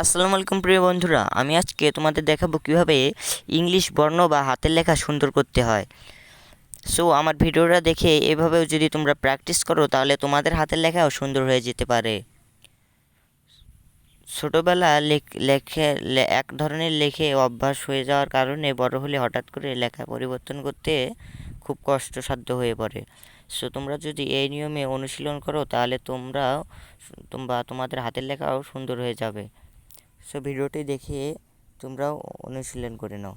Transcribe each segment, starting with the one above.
আসসালামু আলাইকুম প্রিয় বন্ধুরা, আমি আজকে তোমাদের দেখাবো কীভাবে ইংলিশ বর্ণ বা হাতের লেখা সুন্দর করতে হয়। সো আমার ভিডিওটা দেখে এভাবেও যদি তোমরা প্র্যাকটিস করো, তাহলে তোমাদের হাতের লেখাও সুন্দর হয়ে যেতে পারে। ছোটোবেলা লেখে এক ধরনের লেখে অভ্যাস হয়ে যাওয়ার কারণে বড় হলে হঠাৎ করে লেখা পরিবর্তন করতে খুব কষ্টসাধ্য হয়ে পড়ে। সো তোমরা যদি এই নিয়মে অনুশীলন করো, তাহলে তোমরাও তোমরা তোমাদের হাতের লেখাও সুন্দর হয়ে যাবে। সো ভিডিওটি দেখে তোমরাও অনুশীলন করে নাও।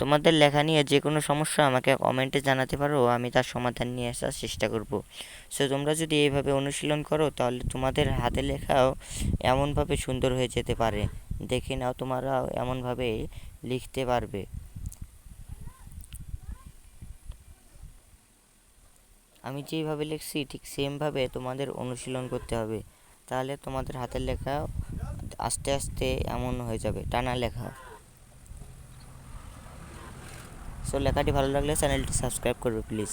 তোমাদের লেখা নিয়ে যে কোনো সমস্যা আমাকে কমেন্টে জানাতে পারো, আমি তার সমাধান নিয়ে আসার চেষ্টা করব। সো তোমরা যদি এইভাবে অনুশীলন করো, তাহলে তোমাদের হাতে লেখাও এমনভাবে সুন্দর হয়ে যেতে পারে। দেখে নাও তোমরাও এমনভাবে লিখতে পারবে। আমি যেইভাবে লিখছি, ঠিক সেমভাবে তোমাদের অনুশীলন করতে হবে। তাহলে তোমাদের হাতের লেখা আস্তে আস্তে এমন হয়ে যাবে, টানা লেখা। সো লেখাটি ভালো লাগলে চ্যানেলটি সাবস্ক্রাইব করবে প্লিজ।